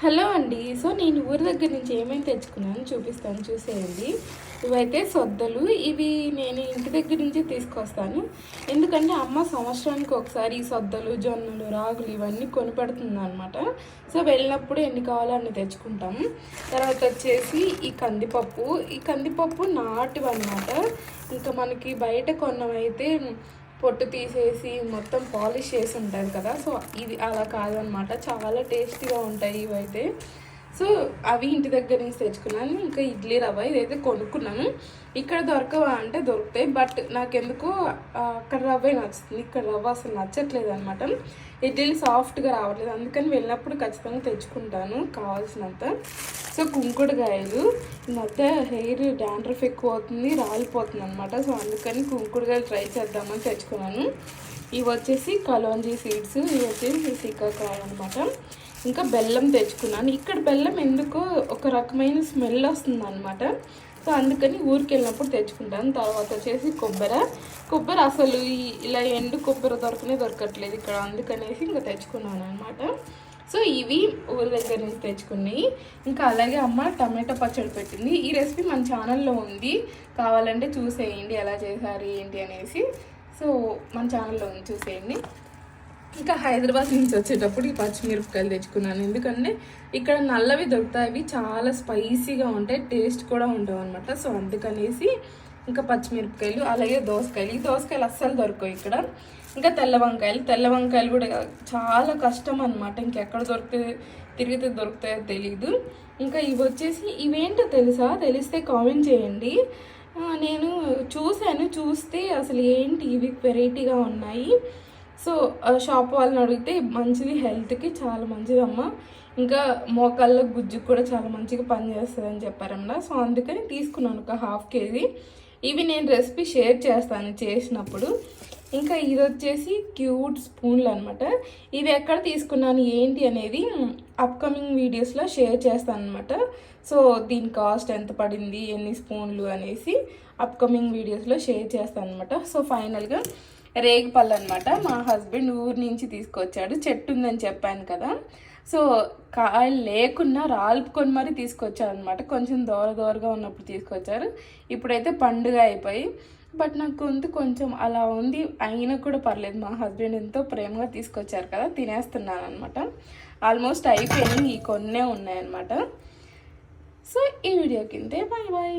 Hello అండి. So నేను ఊరి దగ్గర నుంచి ఏమేమి తెచ్చుకున్నాను చూపిస్తాను. చూసేయండి. ఇవైతే సొద్దలు. ఇవి నేను ఇంటి దగ్గర నుంచి తీసుకొస్తాను. ఎందుకంటే అమ్మ సంవత్సరానికి ఒకసారి సొద్దలు జొన్నలు రాగులు ఇవన్నీ కొనిపెడుతుంది అనమాట సో వెళ్ళినప్పుడు ఎన్ని కావాలో అన్ని తెచ్చుకుంటాము తర్వాత వచ్చేసి ఈ కందిపప్పు. ఈ కందిపప్పు నాటివి అనమాట ఇంకా మనకి బయట కొన్నవైతే పొట్టు తీసేసి మొత్తం పాలిష్ చేసి ఉంటారు కదా. సో ఇది అలా కాదనమాట. చాలా టేస్టీగా ఉంటాయి ఇవైతే. సో అవి ఇంటి దగ్గర నుంచి తెచ్చుకున్నాను. ఇంకా ఇడ్లీ రవ్వ ఇదైతే కొనుక్కున్నాను. ఇక్కడ దొరకవా అంటే దొరుకుతాయి. బట్ నాకెందుకో అక్కడ రవ్వే నచ్చుతుంది. ఇక్కడ రవ్వ అసలు నచ్చట్లేదు అనమాట ఇడ్లీలు సాఫ్ట్గా రావట్లేదు. అందుకని వెళ్ళినప్పుడు ఖచ్చితంగా తెచ్చుకుంటాను కావాల్సినంత. సో కుంకుడుకాయలు. ఈ మధ్య హెయిర్ డాండ్రఫ్ ఎక్కువ అవుతుంది రాలిపోతుంది అనమాట సో అందుకని కుంకుడుకాయలు ట్రై చేద్దామని తెచ్చుకున్నాను. ఇవి వచ్చేసి కలోంజీ సీడ్స్. ఇవి వచ్చేసి సీకాకాయలు అనమాట ఇంకా బెల్లం తెచ్చుకున్నాను. ఇక్కడ బెల్లం ఎందుకో ఒక రకమైన స్మెల్ వస్తుంది అనమాట సో అందుకని ఊరికి వెళ్ళినప్పుడు తెచ్చుకుంటాను. తర్వాత వచ్చేసి కొబ్బరి. కొబ్బరి అసలు ఇలా ఎండు కొబ్బరి దొరకనే దొరకట్లేదు ఇక్కడ. అందుకనేసి ఇంకా తెచ్చుకున్నాను అనమాట సో ఇవి ఊరి దగ్గర నుంచి తెచ్చుకున్నాయి. ఇంకా అలాగే అమ్మ టమాటా పచ్చడి పెట్టింది. ఈ రెసిపీ మన ఛానల్లో ఉంది. కావాలంటే చూసేయండి. ఎలా చేశారు ఏంటి అనేసి. సో మన ఛానల్లో ఉంది. చూసేయండి. ఇంకా హైదరాబాద్ నుంచి వచ్చేటప్పుడు ఈ పచ్చిమిరపకాయలు తెచ్చుకున్నాను. ఎందుకంటే ఇక్కడ నల్లవి దొరుకుతాయి. అవి చాలా స్పైసీగా ఉంటాయి. టేస్ట్ కూడా ఉండవు అనమాట సో అందుకనేసి ఇంకా పచ్చిమిరపకాయలు అలాగే దోసకాయలు. ఈ దోసకాయలు అస్సలు దొరకవు ఇక్కడ. ఇంకా తెల్ల వంకాయలు. తెల్ల వంకాయలు కూడా చాలా కష్టం అనమాట ఇంకెక్కడ దొరికితే తిరిగితే దొరుకుతాయో తెలీదు. ఇంకా ఇవి వచ్చేసి ఇవేంటో తెలుసా? తెలిస్తే కామెంట్ చేయండి. నేను చూశాను. చూస్తే అసలు ఏంటి? ఇవి వెరైటీగా ఉన్నాయి. సో ఆ షాప్ వాళ్ళని అడిగితే మంచిది హెల్త్కి చాలా మంచిదమ్మా. ఇంకా మోకాళ్ళ గుజ్జు కూడా చాలా మంచిగా పనిచేస్తుంది అని చెప్పారమ్మా. సో అందుకని తీసుకున్నాను ఒక హాఫ్ కేజీ. ఇవి నేను రెసిపీ షేర్ చేస్తాను చేసినప్పుడు. ఇంకా ఇది వచ్చేసి క్యూట్ స్పూన్లు అనమాట ఇవి ఎక్కడ తీసుకున్నాను ఏంటి అనేది అప్కమింగ్ వీడియోస్లో షేర్ చేస్తాను అనమాట సో దీని కాస్ట్ ఎంత పడింది ఎన్ని స్పూన్లు అనేసి అప్కమింగ్ వీడియోస్లో షేర్ చేస్తాను అనమాట సో ఫైనల్గా రేగుపళ్ళు అనమాట మా హస్బెండ్ ఊరి నుంచి తీసుకొచ్చాడు. చెట్టు ఉందని చెప్పాను కదా. సో కాయలు లేకున్నా రాల్పుకొని మరీ తీసుకొచ్చారు అనమాట కొంచెం దూర దూరగా ఉన్నప్పుడు తీసుకొచ్చారు. ఇప్పుడైతే పండుగ అయిపోయి బట్ నాకు గొంతు కొంచెం అలా ఉంది. అయినా కూడా పర్లేదు. మా హస్బెండ్ ఎంతో ప్రేమగా తీసుకొచ్చారు కదా. తినేస్తున్నాను అనమాట ఆల్మోస్ట్ అయిపోయింది ఈ కొన్నే ఉన్నాయన్నమాట సో ఈ వీడియో కిందే బాయ్ బాయ్